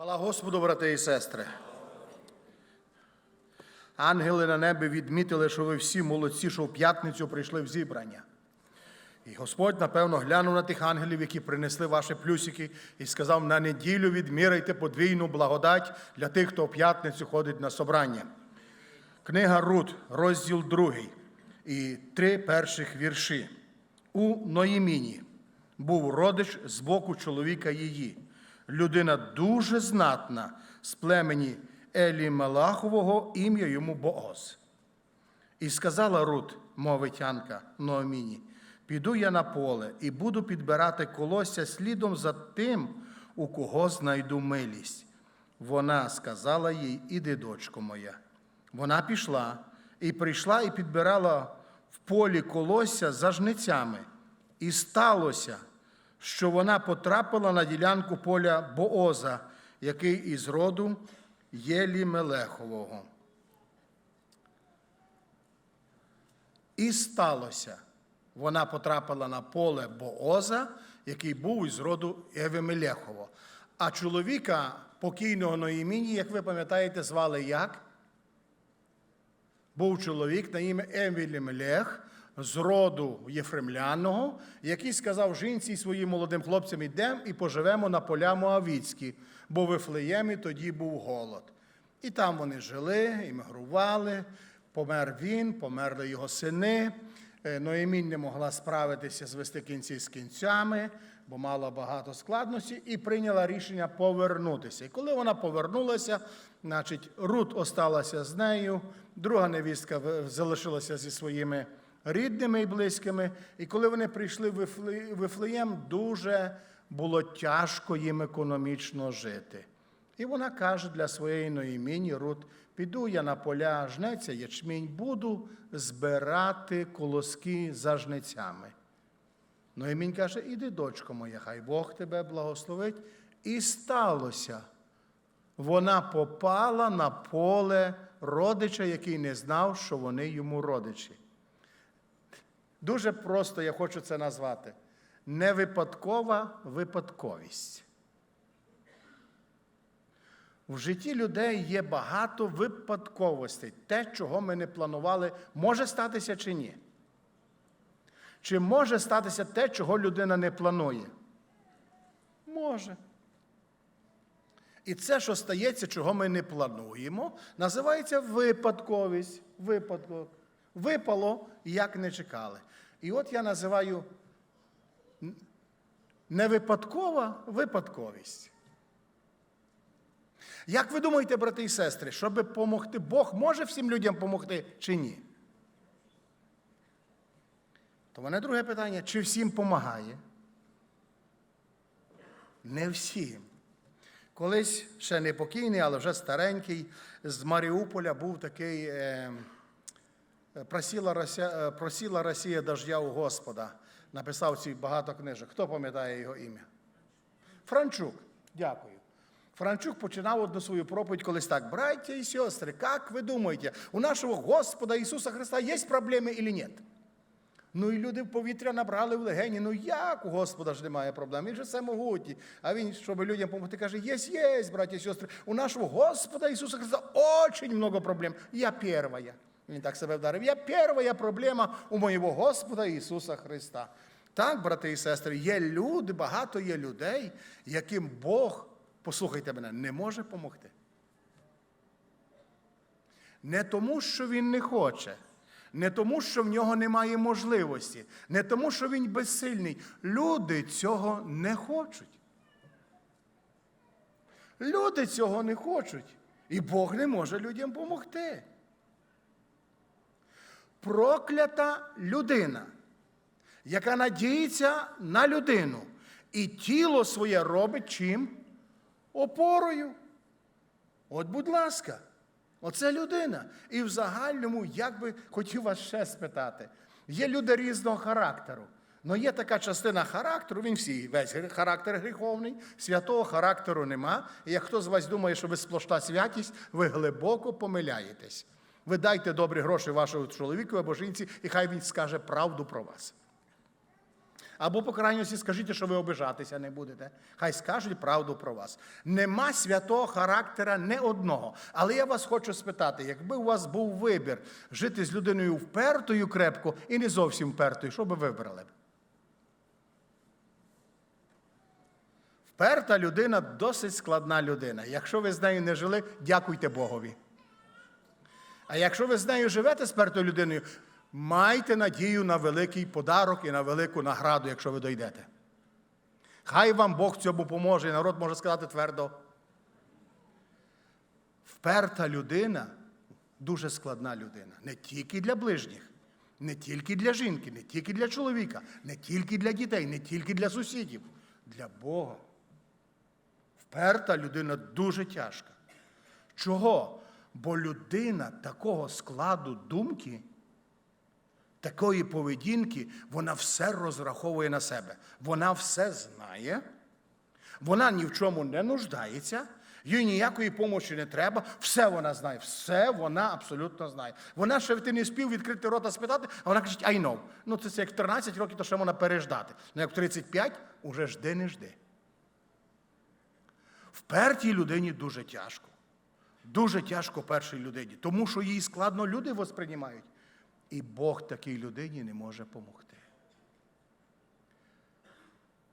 Хвала Господу, брати і сестри. Ангели на небі відмітили, що ви всі молодці, що в п'ятницю прийшли в зібрання. І Господь, напевно, глянув на тих ангелів, які принесли ваші плюсики, і сказав: на неділю відміряйте подвійну благодать для тих, хто в п'ятницю ходить на собрання. Книга Рут, розділ 2, і три перших вірші. У Ноїміні був родич з боку чоловіка її, людина дуже знатна з племені Елі Малахового, ім'я йому Бооз. І сказала Рут, мовитянка Нооміні, піду я на поле і буду підбирати колосся слідом за тим, у кого знайду милість. Вона сказала їй, іди, дочко моя. Вона пішла і прийшла і підбирала в полі колосся за жницями. І сталося, що вона потрапила на ділянку поля Бооза, який із роду Єлі Мелехового. І сталося, вона потрапила на поле Бооза, який був із роду Евемелехово. А чоловіка покійного Ноїміні, як ви пам'ятаєте, звали як? Був чоловік на ім'я Евелімелех з роду Єфремляного, який сказав жінці і своїм молодим хлопцям, ідемо і поживемо на поля Моавіцькі, бо в Вифлеємі тоді був голод. І там вони жили, іммігрували, помер він, померли його сини. Е, Ноємінь не могла справитися звести кінці з кінцями, бо мала багато складностей, і прийняла рішення повернутися. І коли вона повернулася, значить, Рут осталася з нею, друга невістка залишилася зі своїми рідними і близькими. І коли вони прийшли в Вифлеєм, дуже було тяжко їм економічно жити. І вона каже для своєї Ноїміні Рут, піду я на поля жнеця, ячмінь, буду збирати колоски за жнецями. Ноїмінь каже, іди, дочко моя, хай Бог тебе благословить. І сталося. Вона попала на поле родича, який не знав, що вони йому родичі. Дуже просто я хочу це назвати. Невипадкова випадковість. В житті людей є багато випадковостей. Те, чого ми не планували, може статися чи ні. Чи може статися те, чого людина не планує? Може. І це, що стається, чого ми не плануємо, називається випадковість. Випадок. Випало, як не чекали. І от я називаю невипадкова випадковість. Як ви думаєте, брати і сестри, щоб допомогти, Бог може всім людям допомогти чи ні? То мене друге питання: чи всім допомагає? Не всім. Колись ще не покійний, але вже старенький, з Маріуполя був такий е, просіла, Росія, е, просіла Росія дождя у Господа. Написав ці багато книжок. Хто пам'ятає його ім'я? Франчук. Дякую. Франчук починав одну свою проповідь колись так. Братья і сестри, як ви думаєте, у нашого Господа Ісуса Христа є проблеми чи ні? Ну і люди в повітря набрали в легені. Ну як у Господа ж немає проблем? Він же всемогутній. А він, щоб людям допомогти, каже: єсть, єсть, браті і сестри, у нашого Господа Ісуса Христа очень много проблем. Я первая. Він так себе вдарив. Я первая проблема у моєго Господа Ісуса Христа. Так, брати і сестри, є люди, багато є людей, яким Бог, послухайте мене, не може допомогти. Не тому, що він не хоче, не тому, що в нього немає можливості, не тому, що він безсильний. Люди цього не хочуть. Люди цього не хочуть. І Бог не може людям допомогти. Проклята людина, яка надіється на людину, і тіло своє робить чим? Опорою. От, будь ласка, оце людина. І в загальному, як би хотів вас ще спитати, є люди різного характеру. Але є така частина характеру, він всі, весь характер гріховний, святого характеру нема. І як хто з вас думає, що ви сплошна святість, ви глибоко помиляєтесь. Ви дайте добрі гроші вашому чоловіку або жінці, і хай він скаже правду про вас. Або, по крайності, скажіть, що ви обижатися не будете. Хай скажуть правду про вас. Нема святого характера не одного. Але я вас хочу спитати: якби у вас був вибір жити з людиною впертою крепко і не зовсім впертою, що би вибрали? Вперта людина досить складна людина. Якщо ви з нею не жили, дякуйте Богові. А якщо ви з нею живете з пертою людиною, майте надію на великий подарок і на велику награду, якщо ви дойдете. Хай вам Бог цьому поможе, і народ може сказати твердо. Вперта людина дуже складна людина. Не тільки для ближніх, не тільки для жінки, не тільки для чоловіка, не тільки для дітей, не тільки для сусідів, для Бога. Вперта людина дуже тяжка. Чого? Бо людина такого складу думки, такої поведінки, вона все розраховує на себе. Вона все знає, вона ні в чому не нуждається, їй ніякої помочі не треба, все вона знає, все вона абсолютно знає. Вона ще ти не спів відкрити рота спитати, а вона каже, I know. Ну, це, це як 13 років, то ще вона переждати. Ну, як 35, уже жди, не жди. Впертій людині дуже тяжко. Дуже тяжко першій людині, тому що їй складно люди восприймають. І Бог такій людині не може допомогти.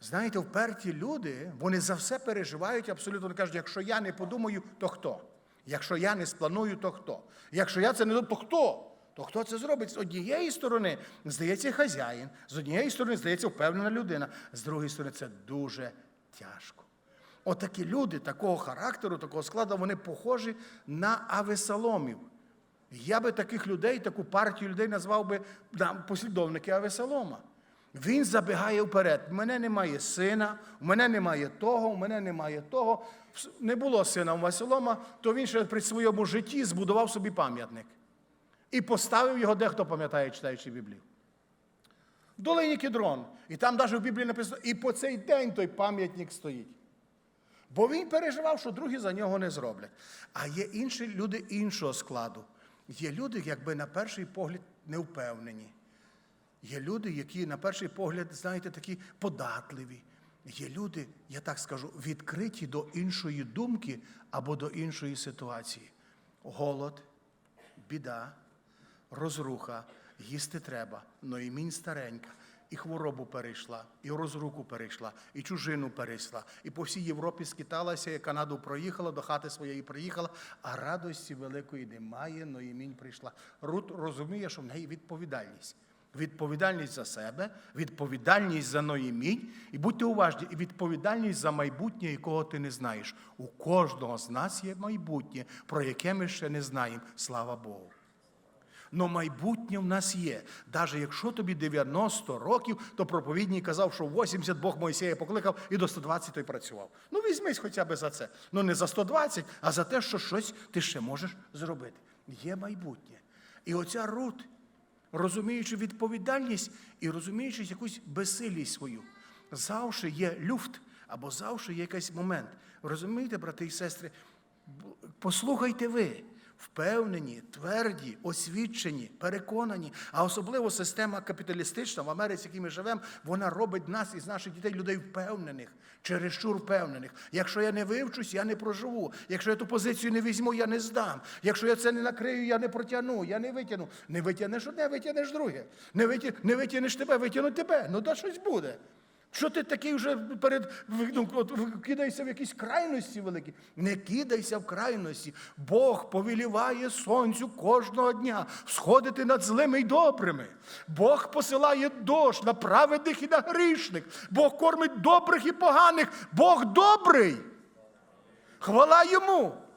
Знаєте, вперті люди, вони за все переживають абсолютно вони кажуть, якщо я не подумаю, то хто? Якщо я не спланую, то хто? Якщо я це не то хто? То хто це зробить? З однієї сторони, здається, хазяїн, з однієї сторони, здається, впевнена людина, з другої сторони, це дуже тяжко. Отакі люди такого характеру, такого складу, вони похожі на авесоломів. Я би таких людей, таку партію людей назвав би послідовники Авесолома. Він забігає вперед. У мене немає сина, у мене немає того, у мене немає того. Не було сина у Василома, то він ще при своєму житті збудував собі пам'ятник. І поставив його, дехто пам'ятає, читаючи Біблію. Долині Кедрон. І там навіть в Біблії написано, і по цей день той пам'ятник стоїть. Бо він переживав, що другі за нього не зроблять. А є інші люди іншого складу. Є люди, якби на перший погляд не впевнені. Є люди, які на перший погляд, знаєте, такі податливі. Є люди, я так скажу, відкриті до іншої думки або до іншої ситуації. Голод, біда, розруха, їсти треба, но імінь старенька. І хворобу перейшла, і розруку перейшла, і чужину перейшла, і по всій Європі скиталася, і Канаду проїхала, до хати своєї приїхала, а радості великої немає, но прийшла. Рут розуміє, що в неї відповідальність. Відповідальність за себе, відповідальність за ноїмінь. І будьте уважні, і відповідальність за майбутнє, якого ти не знаєш. У кожного з нас є майбутнє, про яке ми ще не знаємо. Слава Богу. Но майбутнє в нас є. Навіть якщо тобі 90 років, то проповідник казав, що 80 Бог Мойсея покликав і до 120 той працював. Ну, візьмись хоча б за це. Ну не за 120, а за те, що щось ти ще можеш зробити. Є майбутнє. І оця Рут, розуміючи відповідальність і розуміючи якусь безсилість свою, завжди є люфт або завжди є якийсь момент. Розумієте, брати і сестри, послухайте ви. Впевнені, тверді, освічені, переконані, а особливо система капіталістична в Америці, якій ми живемо, вона робить нас із наших дітей людей впевнених, чересчур впевнених. Якщо я не вивчусь, я не проживу. Якщо я ту позицію не візьму, я не здам. Якщо я це не накрию, я не протягну, я не витягну. Не витягнеш одне, витягнеш друге. Не, витя... витягнеш тебе, витягнуть тебе. Ну да щось буде. Що ти такий вже перед ну, от, кидаєшся в якісь крайності великі? Не кидайся в крайності. Бог повіліває сонцю кожного дня сходити над злими й добрими. Бог посилає дощ на праведних і на грішних. Бог кормить добрих і поганих. Бог добрий. Хвала йому.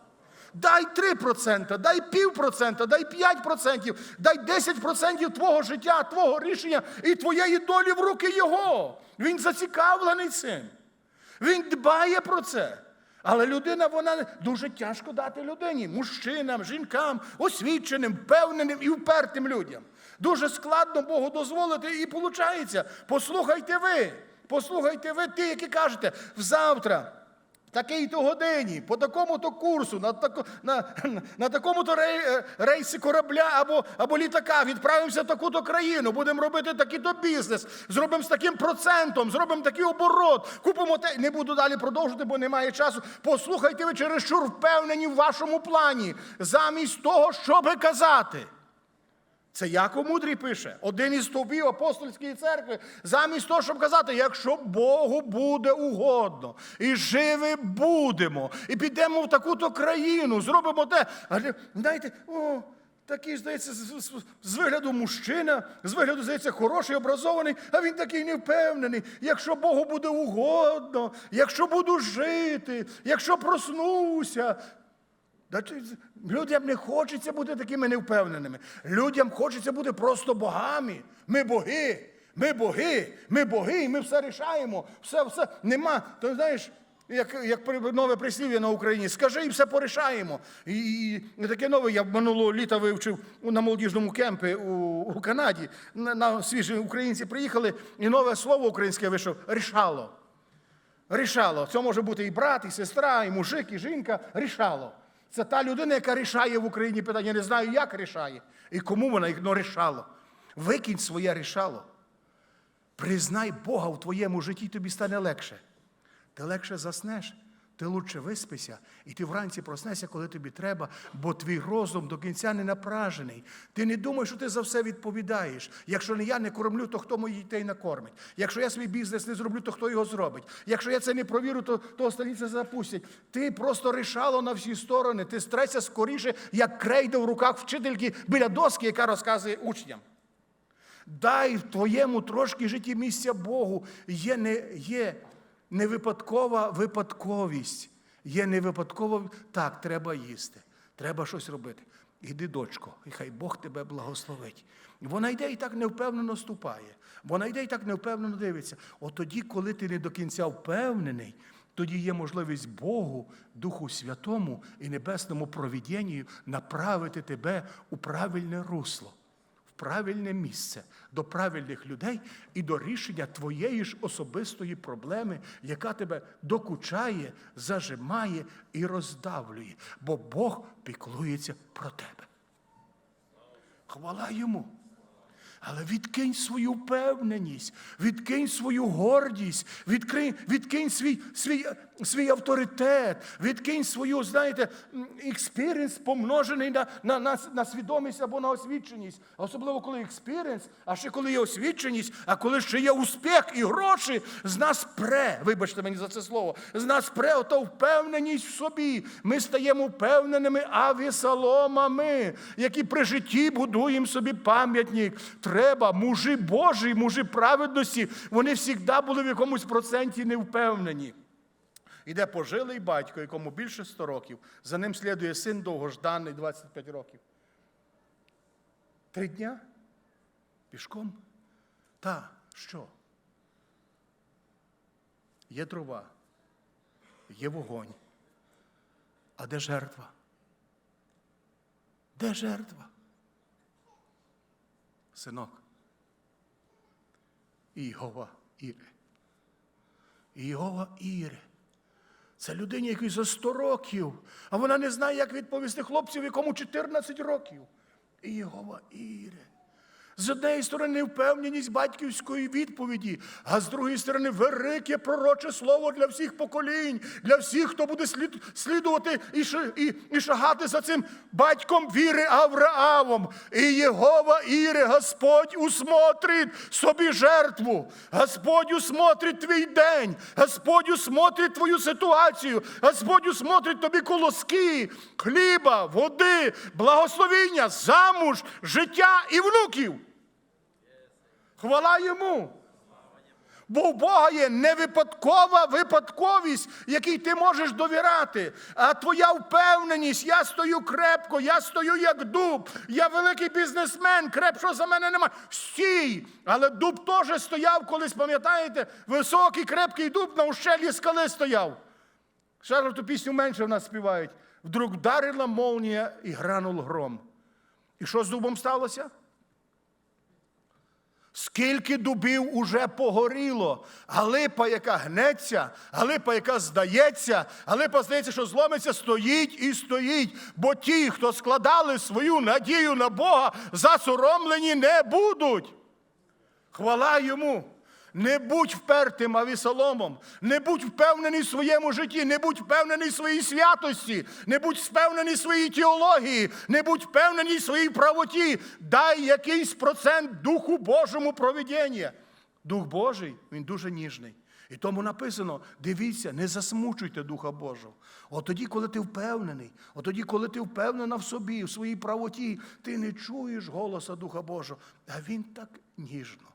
Дай 3%, дай півпроцента, дай 5%, дай 10% твого життя, твого рішення і твоєї долі в руки Його. Він зацікавлений цим. Він дбає про це. Але людина, вона дуже тяжко дати людині, мужчинам, жінкам, освіченим, впевненим і впертим людям. Дуже складно Богу дозволити, і виходить. Послухайте ви, послухайте ви, ті, які кажете, завтра. Такій-то годині, по такому-то курсу, на, тако, на, на, такому-то е, рейсі корабля або, або літака відправимося в таку-то країну, будемо робити такий-то бізнес, зробимо з таким процентом, зробимо такий оборот, купимо те. Не буду далі продовжувати, бо немає часу. Послухайте ви чересчур впевнені в вашому плані, замість того, щоби казати. Це Яков Мудрий пише, один із стовпів апостольської церкви, замість того, щоб казати, якщо Богу буде угодно, і живі будемо, і підемо в таку-то країну, зробимо те. Але знаєте, о, такий, здається, з, з, вигляду мужчина, з вигляду, здається, хороший, образований, а він такий невпевнений. Якщо Богу буде угодно, якщо буду жити, якщо проснуся, Людям не хочеться бути такими невпевненими. Людям хочеться бути просто богами. Ми боги, ми боги, ми боги, і ми все рішаємо. Все, все. Нема. То знаєш, як, як нове прислів'я на Україні, скажи і все порішаємо. І, і, і таке нове я минулого літа вивчив на молодіжному кемпі у, у Канаді. На, на свіжі українці приїхали, і нове слово українське вийшло рішало. Рішало. Це може бути і брат, і сестра, і мужик, і жінка. Рішало. Це та людина, яка рішає в Україні питання. Я не знаю, як рішає і кому вона їх но рішало. Викинь своє рішало. Признай Бога в твоєму житті, тобі стане легше. Ти легше заснеш, ти лучше виспися, і ти вранці проснешся, коли тобі треба, бо твій розум до кінця не напражений. Ти не думаєш, що ти за все відповідаєш. Якщо не я не кормлю, то хто моїх дітей накормить? Якщо я свій бізнес не зроблю, то хто його зробить? Якщо я це не провірю, то, то остальні це запустять. Ти просто рішало на всі сторони. Ти стрейся скоріше, як крейда в руках вчительки біля доски, яка розказує учням. Дай в твоєму трошки житті місця Богу. Є не, є не випадкова випадковість. Є не випадково, так, треба їсти, треба щось робити. Іди, дочко, і хай Бог тебе благословить. Вона йде і так невпевнено ступає. Вона йде і так невпевнено дивиться. От тоді, коли ти не до кінця впевнений, тоді є можливість Богу, Духу Святому і Небесному провідінню направити тебе у правильне русло правильне місце, до правильних людей і до рішення твоєї ж особистої проблеми, яка тебе докучає, зажимає і роздавлює, бо Бог піклується про тебе. Хвала йому. Але відкинь свою впевненість, відкинь свою гордість, відкинь, відкинь свій, свій, свій авторитет, відкинь свою, знаєте, експіріенс помножений на, на, на, на свідомість або на освіченість. Особливо, коли експіріенс, а ще коли є освіченість, а коли ще є успіх і гроші, з нас пре, вибачте мені за це слово, з нас пре ото впевненість в собі. Ми стаємо впевненими авісаломами, які при житті будуємо собі пам'ятник. Треба, мужі Божі, мужі праведності, вони завжди були в якомусь проценті невпевнені. Іде пожилий батько, якому більше 100 років. За ним слідує син довгожданий 25 років. Три дня? Пішком? Та, що? Є дрова, є вогонь. А де жертва? Де жертва? Синок. Ігова Іре. Ігова Іре. Це людині, якій за 100 років, а вона не знає, як відповісти хлопцю, якому 14 років. Ігова Іре. З однієї сторони невпевненість батьківської відповіді, а з другої сторони велике пророче слово для всіх поколінь, для всіх, хто буде слід, слідувати і, і, і шагати за цим батьком віри Авраамом. І Єгова Іре, Господь усмотрить собі жертву, Господь усмотрить твій день, Господь усмотрить твою ситуацію, Господь усмотрить тобі колоски, хліба, води, благословіння, замуж, життя і внуків. Хвала йому. Бо в Бога є не випадкова випадковість, якій ти можеш довіряти, а твоя впевненість, я стою крепко, я стою як дуб, я великий бізнесмен, крепшого за мене немає. Стій! Але дуб теж стояв колись, пам'ятаєте, високий, крепкий дуб на ущелі скали стояв. Ще ту пісню менше в нас співають. Вдруг вдарила молнія і гранув гром. І що з дубом сталося? Скільки дубів уже погоріло, а липа, яка гнеться, а липа, яка здається, а липа здається, що зломиться, стоїть і стоїть. Бо ті, хто складали свою надію на Бога, засоромлені не будуть. Хвала йому. Не будь впертим авісоломом, не будь впевнений в своєму житті, не будь впевнений в своїй святості, не будь впевнений в своїй теології, не будь впевнений в своїй правоті. Дай якийсь процент Духу Божому проведення. Дух Божий, він дуже ніжний. І тому написано: дивіться, не засмучуйте Духа Божого. От тоді, коли ти впевнений, от тоді, коли ти впевнена в собі, в своїй правоті, ти не чуєш голоса Духа Божого. А він так ніжно.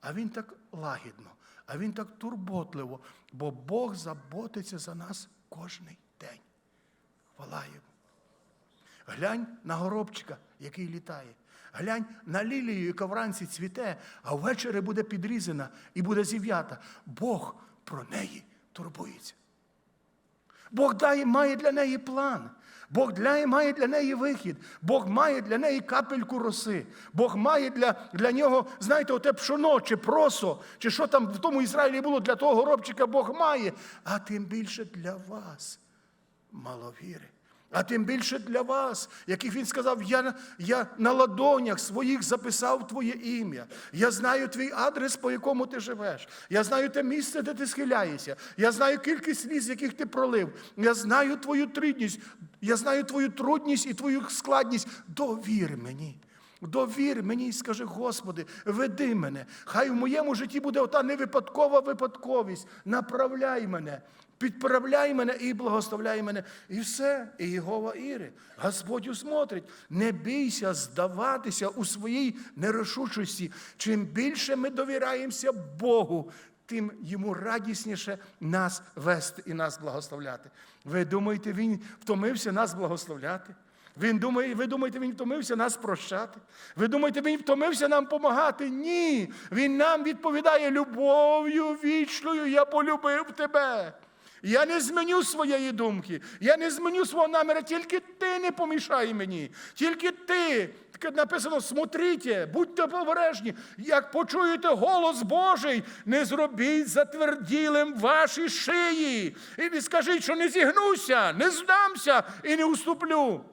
А він так лагідно, а він так турботливо, бо Бог заботиться за нас кожний день. Хвала йому. Глянь на горобчика, який літає. Глянь на лілію, яка вранці цвіте, а ввечері буде підрізана і буде зів'ята. Бог про неї турбується. Бог дає, має для неї план. Бог для, має для неї вихід. Бог має для неї капельку роси. Бог має для, для нього, знаєте, оте пшоно чи просо, чи що там в тому Ізраїлі було для того горобчика Бог має. А тим більше для вас, маловіри. А тим більше для вас, яких він сказав, я, я на ладонях своїх записав твоє ім'я. Я знаю твій адрес, по якому ти живеш. Я знаю те місце, де ти схиляєшся. Я знаю кількість сліз, яких ти пролив. Я знаю твою трудність. Я знаю твою трудність і твою складність. Довір мені. Довір мені і скажи, Господи, веди мене. Хай в моєму житті буде ота невипадкова випадковість. Направляй мене. Підправляй мене і благословляй мене. І все, і Єгова Іри. Господь усмотрить. Не бійся здаватися у своїй нерішучості. Чим більше ми довіряємося Богу, тим йому радісніше нас вести і нас благословляти. Ви думаєте, він втомився нас благословляти? Він думає, ви думаєте, він втомився нас прощати? Ви думаєте, він втомився нам допомагати? Ні. Він нам відповідає любов'ю вічною, я полюбив тебе. Я не зменю своєї думки, я не зменю свого наміра, тільки ти не помішай мені, тільки ти. Написано, смотрите, будьте обережні, як почуєте голос Божий, не зробіть затверділим ваші шиї. І не скажіть, що не зігнуся, не здамся і не уступлю.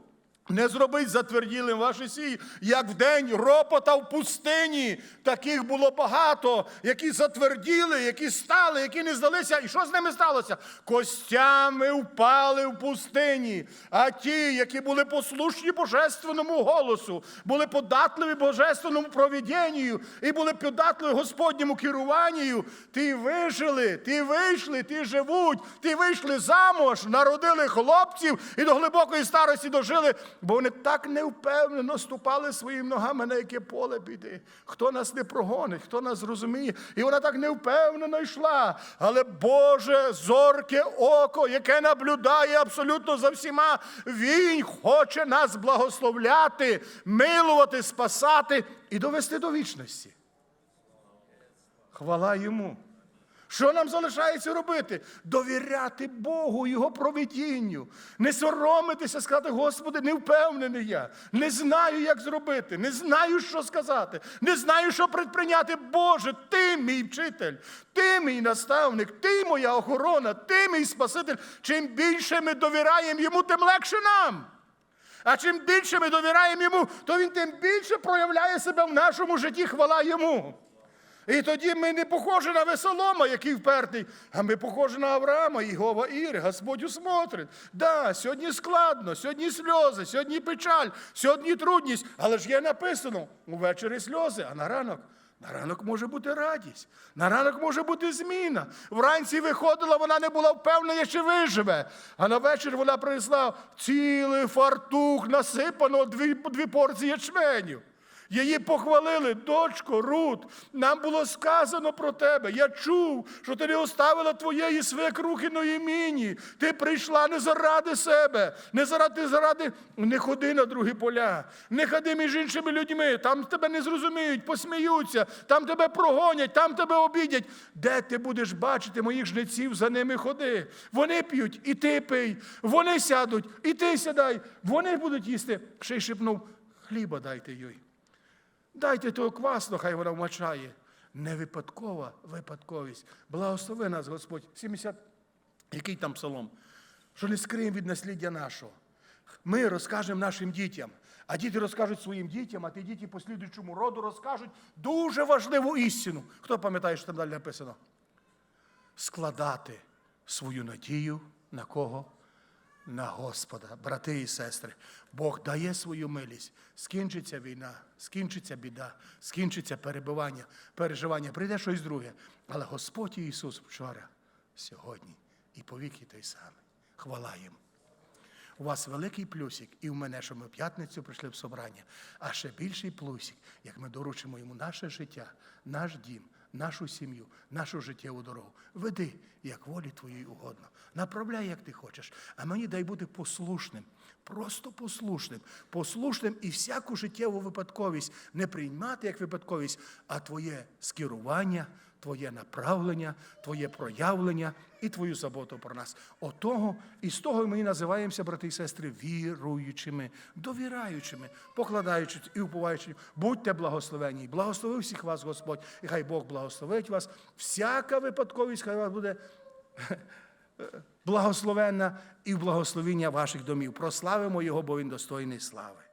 Не зробить затверділим ваші сії, як в день ропота в пустині. Таких було багато, які затверділи, які стали, які не здалися. І що з ними сталося? Костями впали в пустині. А ті, які були послушні божественному голосу, були податливі божественному провідінню і були податливі Господньому керуванню, ті вижили, ті вийшли, ті живуть, ті вийшли замуж, народили хлопців і до глибокої старості дожили. Бо вони так невпевнено ступали своїми ногами на яке поле піди. Хто нас не прогонить, хто нас зрозуміє. І вона так невпевнено йшла. Але Боже зорке око, яке наблюдає абсолютно за всіма, Він хоче нас благословляти, милувати, спасати і довести до вічності. Хвала йому. Що нам залишається робити? Довіряти Богу, Його провидінню. Не соромитися, сказати, Господи, не впевнений я. Не знаю, як зробити, не знаю, що сказати, не знаю, що предприйняти. Боже, ти мій вчитель, ти мій наставник, ти моя охорона, ти мій Спаситель. Чим більше ми довіряємо йому, тим легше нам. А чим більше ми довіряємо йому, то він тим більше проявляє себе в нашому житті. Хвала йому. І тоді ми не похожі на весолома, який впертий, а ми похожі на Авраама, Єгова Іри, Господь усмотрить. Да, сьогодні складно, сьогодні сльози, сьогодні печаль, сьогодні трудність. Але ж є написано увечері сльози, а на ранок. На ранок може бути радість, на ранок може бути зміна. Вранці виходила, вона не була впевнена, чи виживе. А на вечір вона принесла цілий фартух, насипано дві, дві порції ячменю. Її похвалили, дочко, Рут, нам було сказано про тебе. Я чув, що ти не оставила твоєї свекрухи Ноєміні. Ти прийшла не заради себе, не заради заради. Не ходи на другі поля, не ходи між іншими людьми. Там тебе не зрозуміють, посміються, там тебе прогонять, там тебе обідять. Де ти будеш бачити моїх жнеців, за ними ходи. Вони п'ють, і ти пий. Вони сядуть, і ти сідай. Вони будуть їсти. Ще й шепнув, хліба дайте їй. Дайте того квасно, хай вона вмачає. Не випадкова випадковість. Благослови нас, Господь. 70, який там псалом? Що не скриємо від насліддя нашого. Ми розкажемо нашим дітям, а діти розкажуть своїм дітям, а ті діти послідуючому роду розкажуть дуже важливу істину. Хто пам'ятає, що там далі написано? Складати свою надію на кого? На Господа, брати і сестри. Бог дає свою милість. Скінчиться війна, скінчиться біда, скінчиться перебування, переживання, прийде щось друге. Але Господь Ісус вчора, сьогодні і повіки той самий. Хвала йому. У вас великий плюсик, і в мене, що ми в п'ятницю прийшли в собрання, а ще більший плюсик, як ми доручимо йому наше життя, наш дім, нашу сім'ю, нашу життєву дорогу. Веди, як волі твоїй угодно. Направляй, як ти хочеш. А мені дай бути послушним, просто послушним, послушним і всяку життєву випадковість не приймати як випадковість, а твоє скерування, твоє направлення, твоє проявлення і твою заботу про нас. Отого і з того ми і називаємося, брати і сестри, віруючими, довіраючими, покладаючись і уповаючи. Будьте благословені. Благослови всіх вас, Господь, і хай Бог благословить вас. Всяка випадковість, хай вас буде благословенна і благословіння ваших домів. Прославимо Його, бо Він достойний слави.